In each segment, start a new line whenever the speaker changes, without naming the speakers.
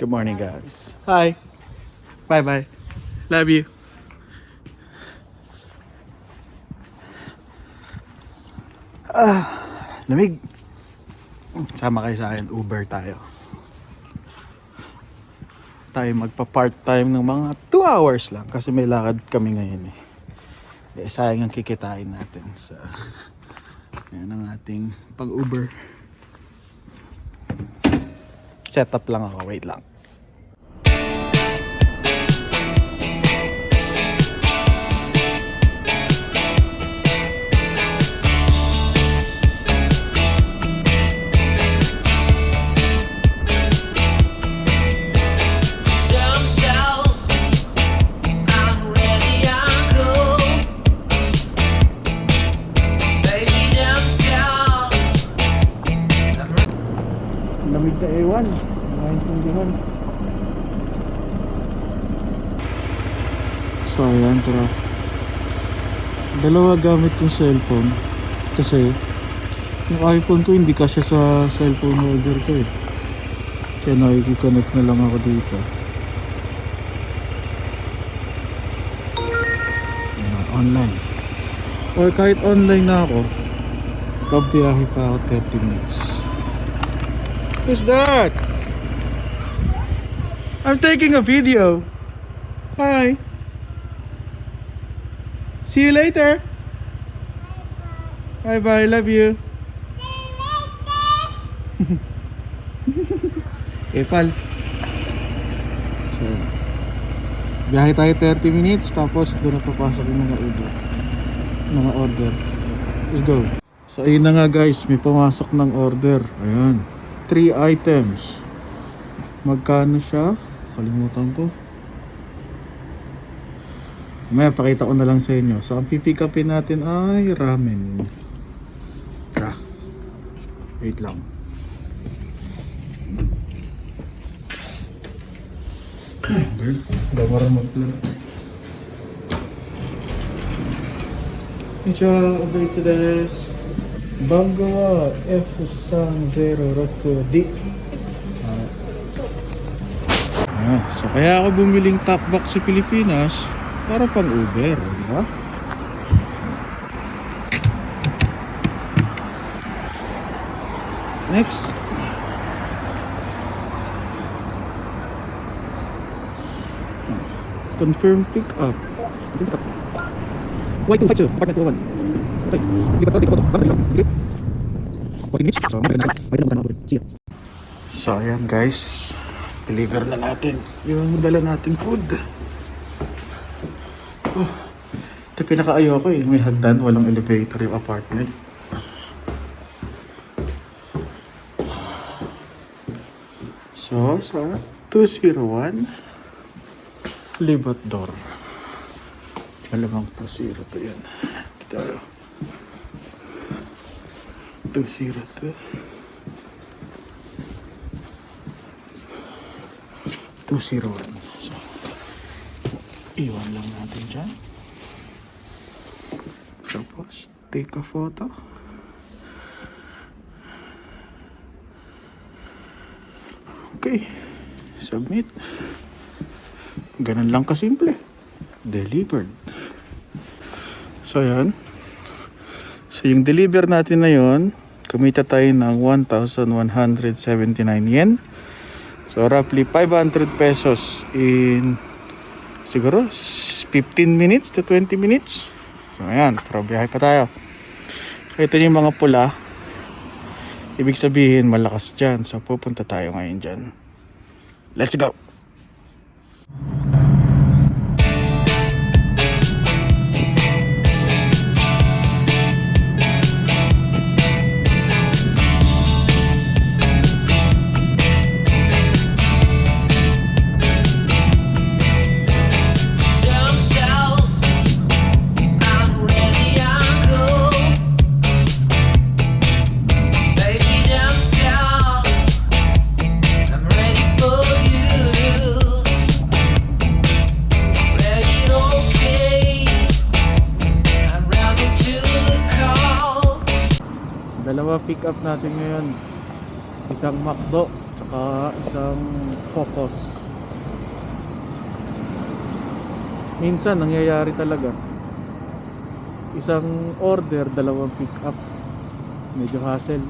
Good morning, guys. Hi. Bye bye. Love you. Ah, lamig. Sama kayo sa akin, Uber tayo. Tayo magpa-part-time ng mga 2 hours lang kasi may lakad kami ngayon eh. Eh, sayang ang kikitain natin sa yan ang ating pag-Uber. Setup lang ako, wait lang. Tara. Dalawa gamit kong cellphone. Kasi, yung iPhone ko hindi kasya sa cellphone holder ko eh. Kaya nakikiconnect na lang ako dito. Ayan, online. Or kahit online na ako, pagbiyahe pa ako 30 minutes. Who's that? I'm taking a video. Hi. See you later. Bye bye. Love you. Epal. So, biyahe tayo 30 minutes tapos doon na papasok yung mga order. Mga order. Let's go. So, ayun na nga guys. May pumasok ng order. Ayan. 3 items. Magkano siya? Kalimutan ko. May pakita ko na lang sa inyo. So, ang pipick upin natin ay ramen. Tara. Wait lang. Girl, dabar mag-plan. Nicha, over to this. Bangawa F-Sang Zero Roku D. Ah. ah. So, kaya ako bumiling top box sa Pilipinas para pang Uber, di ba? Next. Confirm pick up. Confirm pick up. Y252, apartment 201. Okay. Lipat to, lipat to. Bakit lang? Okay. 40 minutes. So, may na may na See ya. So, ayan guys. Deliver na natin yung dala natin food. Oh, ito pinakaayaw ko eh. May hagdan, walang elevator yung apartment. So, sa 201 Libat door. Malamang 20 to yan. Tayo. 202. 201. Iwan lang natin dyan. Tapos, take a photo. Okay. Submit. Ganun lang kasimple. Delivered. So, yan. So, yung deliver natin na yon, kumita tayo ng 1,179 yen. So, roughly 500 pesos in siguro 15 minutes to 20 minutes. So, ayan. Biyahe pa tayo. So, ito yung mga pula. Ibig sabihin, malakas dyan. So, pupunta tayo ngayon dyan. Let's go! Dalawa pick up natin ngayon. Isang McDo, tsaka isang kokos. Minsan nangyayari talaga. Isang order, dalawang pick up. Medyo hassle.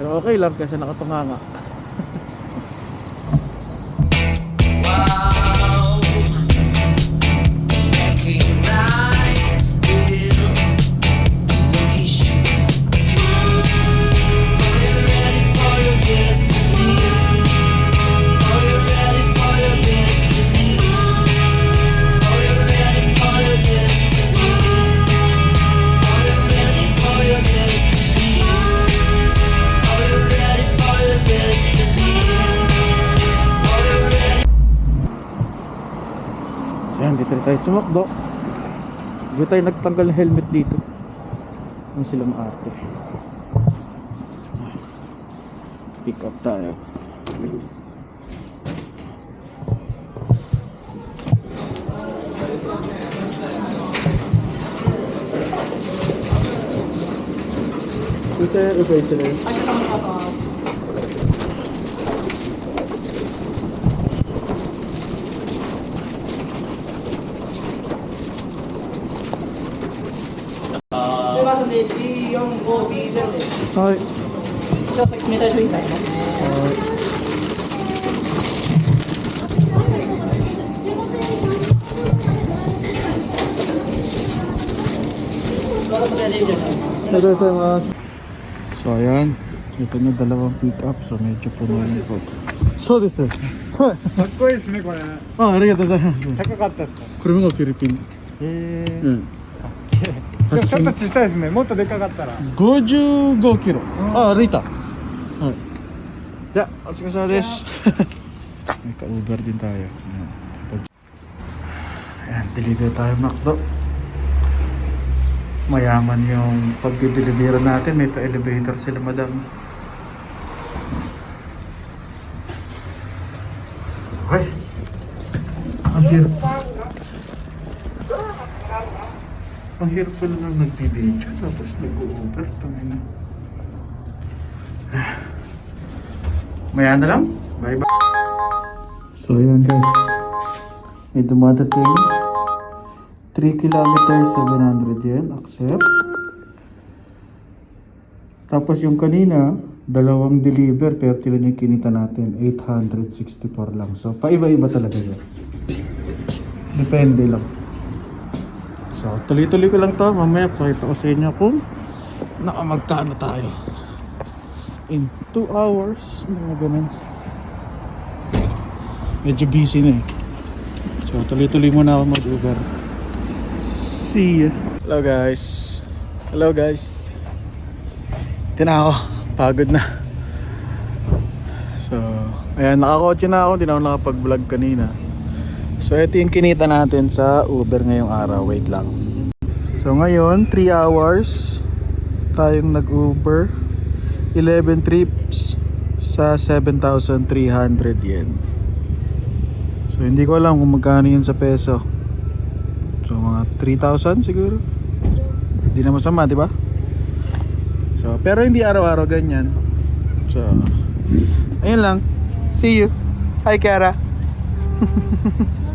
Pero okay lang kasi nakapanganga.
Wow,
dito na tayo sumakbo. Dito tayo nagtanggal ng helmet dito. Ano sila maarte. Pick up tayo. Dito yung operator. Hi.
ちょっと決めた人いないの
So ayan, ito na dalawang pick up so medyo puno yung food. So this is.
かっこいいですねこれ
あ、ありがとうございます。
高かったですか
これもフィリピン。
へえ
うん。
でもちょっと小さいですねもっとでかかったら
55キロ。あ、歩いた。はい。じゃあ、お疲れ様です。May ka-Uber din tayo. Ayan. Ayan, deliver tayo McDo. Mayaman yung pag-deliver natin. May pa-elevator sila, madam. Okay. Ang Ang hirap pala nang nagbibideo tapos nag-Uber. Tangina. Maya na lang. Bye bye. So ayan guys. May dumadating. 3 kilometers 700 yen. Accept. Tapos yung kanina, dalawang deliver pero tila yung kinita natin, 864 lang. So, paiba-iba talaga yun. Depende lang. So, tuloy-tuloy ko lang to. Mamaya, pakita ko sa inyo kung nakamagkano tayo. In 2 hours, mga ganun. Medyo busy na eh. So, tuloy-tuloy muna ako mag-Uber. See ya. Hello guys. Hello guys. Ito na ako. Pagod na. So, ayan, nakakotse na ako. Hindi na ako nakapag-vlog kanina. So, ito yung kinita natin sa Uber ngayong araw. Wait lang. So, ngayon, 3 hours tayong nag-Uber. 11 trips sa 7,300 yen. So, hindi ko alam kung magkano yun sa peso. So, mga 3,000 siguro. Hindi na masama, di ba? So, pero hindi araw-araw ganyan. So, ayun lang. See you. Hi, Kara.